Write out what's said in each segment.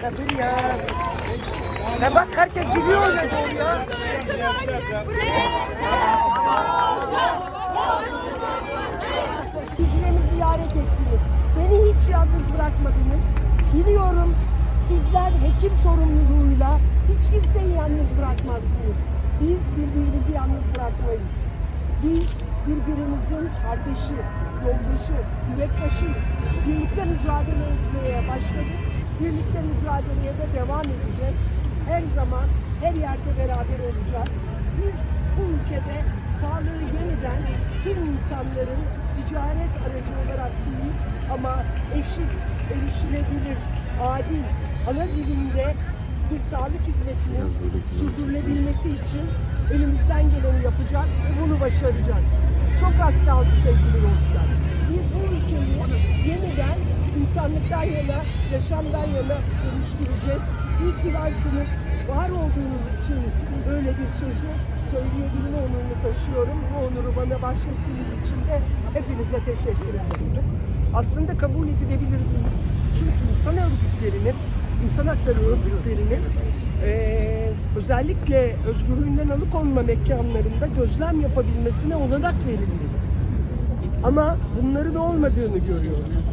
Kadir ya. Ya bak herkes gidiyor öyle ya. Hücremi ziyaret ettiniz. Beni hiç yalnız bırakmadınız. Biliyorum sizler hekim sorumluluğuyla hiç kimseyi yalnız bırakmazsınız. Biz birbirimizi yalnız bırakmayız. Biz birbirimizin kardeşi, yoldaşı, yürektaşıyız. Birlikte mücadele etmeye başladık. Birlikte mücadeleye de devam edeceğiz. Her zaman, her yerde beraber olacağız. Biz bu ülkede sağlığı yeniden tüm insanların ticaret aracı olarak değil ama eşit, erişilebilir, adil, ana dilinde bir sağlık hizmetinin sürdürülebilmesi için elimizden geleni yapacağız ve bunu başaracağız. Çok az kaldı sevgili dostlar. Biz bu ülkeyi yeniden insanlıktan yana, yaşamdan yana dönüştüreceğiz. İyi ki varsınız. Var olduğunuz için böyle bir sözü söyleyebilme onurunu taşıyorum. Bu onuru bana bahşettiğiniz için de hepinize teşekkür ederim. Aslında kabul edilebilir değil. Çünkü insan örgütlerinin, insan hakları örgütlerinin eee, özellikle özgürlüğünden alıkonma mekanlarında gözlem yapabilmesine olanak verilmeli. Ama bunların olmadığını görüyoruz.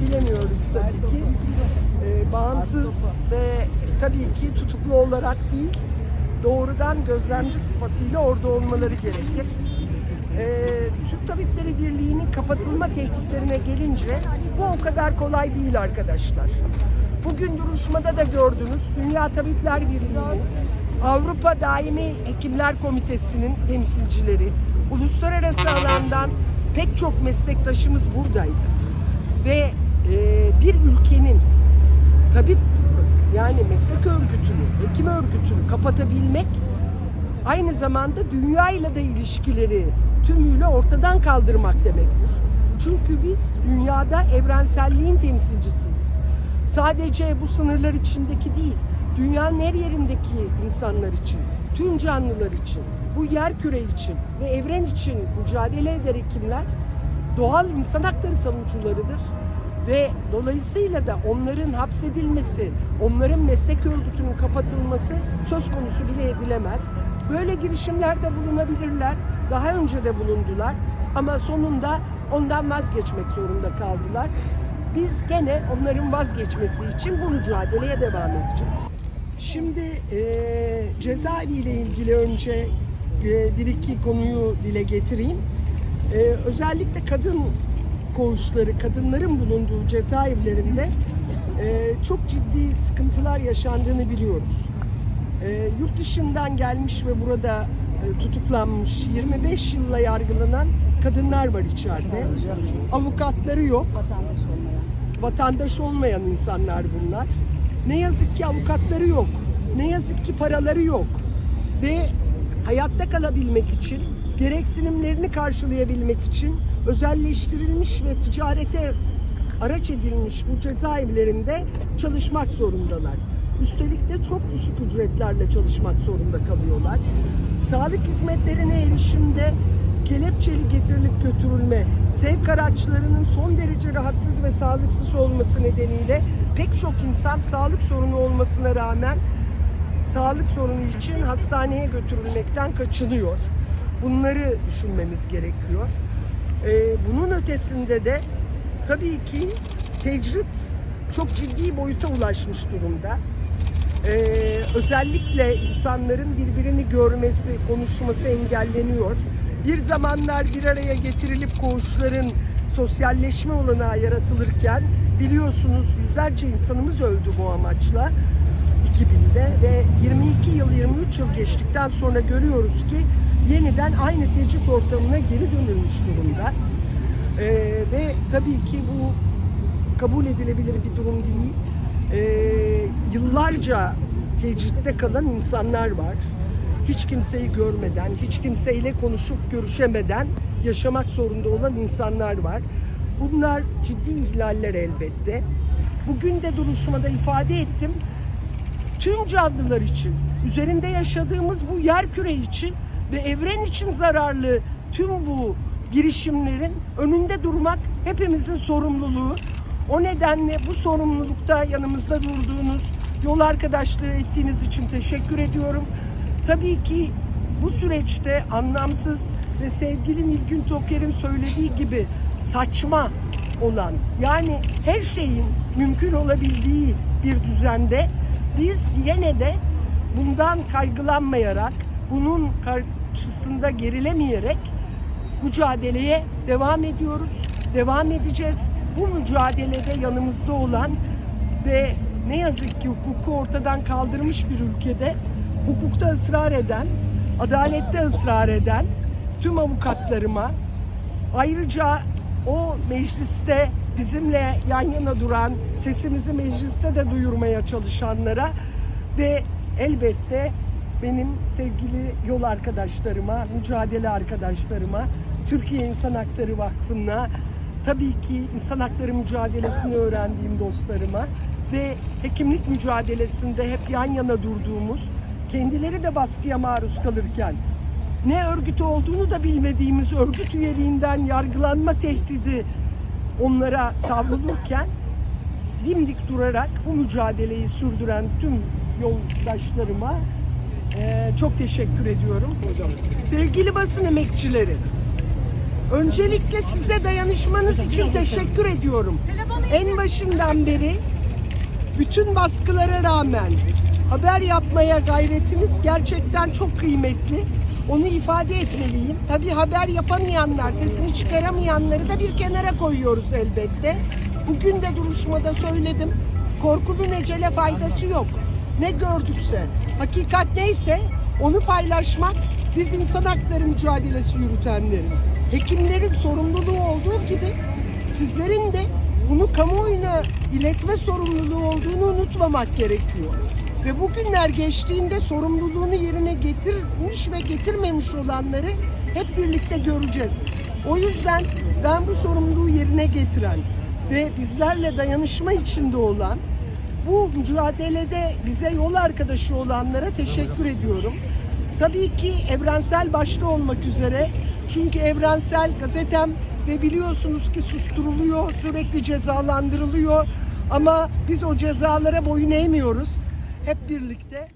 Bilemiyoruz tabii ki. Ee, bağımsız ve tabii ki tutuklu olarak değil, doğrudan gözlemci sıfatıyla orada olmaları gerekir. Ee, Türk Tabipleri Birliği'nin kapatılma tehditlerine gelince bu o kadar kolay değil arkadaşlar. Bugün duruşmada da gördünüz Dünya Tabipler Birliği'nin, Avrupa Daimi Hekimler Komitesi'nin temsilcileri, uluslararası alandan pek çok meslektaşımız buradaydı. Ve e, bir ülkenin tabip yani meslek örgütünü, hekim örgütünü kapatabilmek aynı zamanda dünyayla da ilişkileri tümüyle ortadan kaldırmak demektir. Çünkü biz dünyada evrenselliğin temsilcisiyiz. Sadece bu sınırlar içindeki değil, dünyanın her yerindeki insanlar için, tüm canlılar için, bu yer küre için ve evren için mücadele eder hekimler doğal insan hakları savunucularıdır ve dolayısıyla da onların hapsedilmesi, onların meslek örgütünün kapatılması söz konusu bile edilemez. Böyle girişimlerde bulunabilirler. Daha önce de bulundular ama sonunda ondan vazgeçmek zorunda kaldılar. Biz gene onların vazgeçmesi için bu mücadeleye devam edeceğiz. Şimdi eee cezaevi ile ilgili önce eee, bir iki konuyu dile getireyim. Eee, özellikle kadın koğuşları, kadınların bulunduğu cezaevlerinde eee, çok ciddi sıkıntılar yaşandığını biliyoruz. Eee, yurt dışından gelmiş ve burada e, tutuklanmış 25 yılla yargılanan kadınlar var içeride. Avukatları yok vatandaş olmayan. vatandaş olmayan insanlar bunlar. Ne yazık ki avukatları yok. Ne yazık ki paraları yok. Ve hayatta kalabilmek için, gereksinimlerini karşılayabilmek için özelleştirilmiş ve ticarete araç edilmiş bu cezaevlerinde çalışmak zorundalar. Üstelik de çok düşük ücretlerle çalışmak zorunda kalıyorlar. Sağlık hizmetlerine erişimde kelepçeli getirilip götürülme, sevk araçlarının son derece rahatsız ve sağlıksız olması nedeniyle pek çok insan sağlık sorunu olmasına rağmen sağlık sorunu için hastaneye götürülmekten kaçınıyor. Bunları düşünmemiz gerekiyor. Ee, bunun ötesinde de tabii ki tecrit çok ciddi boyuta ulaşmış durumda. Ee, özellikle insanların birbirini görmesi, konuşması engelleniyor. Bir zamanlar bir araya getirilip koğuşların sosyalleşme olanağı yaratılırken biliyorsunuz yüzlerce insanımız öldü bu amaçla 2000'de ve 22 yıl 23 yıl geçtikten sonra görüyoruz ki yeniden aynı tecrit ortamına geri dönülmüş durumda. Ee, ve tabii ki bu kabul edilebilir bir durum değil. Ee, yıllarca tecritte kalan insanlar var. Hiç kimseyi görmeden, hiç kimseyle konuşup görüşemeden yaşamak zorunda olan insanlar var. Bunlar ciddi ihlaller elbette. Bugün de duruşmada ifade ettim. Tüm canlılar için, üzerinde yaşadığımız bu yer küre için ve evren için zararlı tüm bu girişimlerin önünde durmak hepimizin sorumluluğu. O nedenle bu sorumlulukta yanımızda durduğunuz, yol arkadaşlığı ettiğiniz için teşekkür ediyorum. Tabii ki bu süreçte anlamsız ve sevgili Nilgün Toker'in söylediği gibi saçma olan yani her şeyin mümkün olabildiği bir düzende biz yine de bundan kaygılanmayarak, bunun karşısında gerilemeyerek mücadeleye devam ediyoruz, devam edeceğiz. Bu mücadelede yanımızda olan ve ne yazık ki hukuku ortadan kaldırmış bir ülkede hukukta ısrar eden, adalette ısrar eden tüm avukatlarıma, ayrıca o mecliste bizimle yan yana duran, sesimizi mecliste de duyurmaya çalışanlara ve elbette benim sevgili yol arkadaşlarıma, mücadele arkadaşlarıma, Türkiye İnsan Hakları Vakfı'na, tabii ki insan hakları mücadelesini öğrendiğim dostlarıma ve hekimlik mücadelesinde hep yan yana durduğumuz, kendileri de baskıya maruz kalırken ne örgütü olduğunu da bilmediğimiz örgüt üyeliğinden yargılanma tehdidi onlara savrulurken dimdik durarak bu mücadeleyi sürdüren tüm yoldaşlarıma eee, çok teşekkür ediyorum. Sevgili basın emekçileri, öncelikle size dayanışmanız için teşekkür ediyorum. En başından beri bütün baskılara rağmen haber yapmaya gayretiniz gerçekten çok kıymetli. Onu ifade etmeliyim. Tabii haber yapamayanlar, sesini çıkaramayanları da bir kenara koyuyoruz elbette. Bugün de duruşmada söyledim. Korkunun ecele faydası yok. Ne gördükse, hakikat neyse onu paylaşmak biz insan hakları mücadelesi yürütenlerin, hekimlerin sorumluluğu olduğu gibi sizlerin de bunu kamuoyuna iletme sorumluluğu olduğunu unutmamak gerekiyor. Ve bugünler geçtiğinde sorumluluğunu yerine getirmiş ve getirmemiş olanları hep birlikte göreceğiz. O yüzden ben bu sorumluluğu yerine getiren ve bizlerle dayanışma içinde olan bu mücadelede bize yol arkadaşı olanlara teşekkür ediyorum. Tabii ki evrensel başta olmak üzere çünkü evrensel gazetem ve biliyorsunuz ki susturuluyor, sürekli cezalandırılıyor ama biz o cezalara boyun eğmiyoruz. Hep birlikte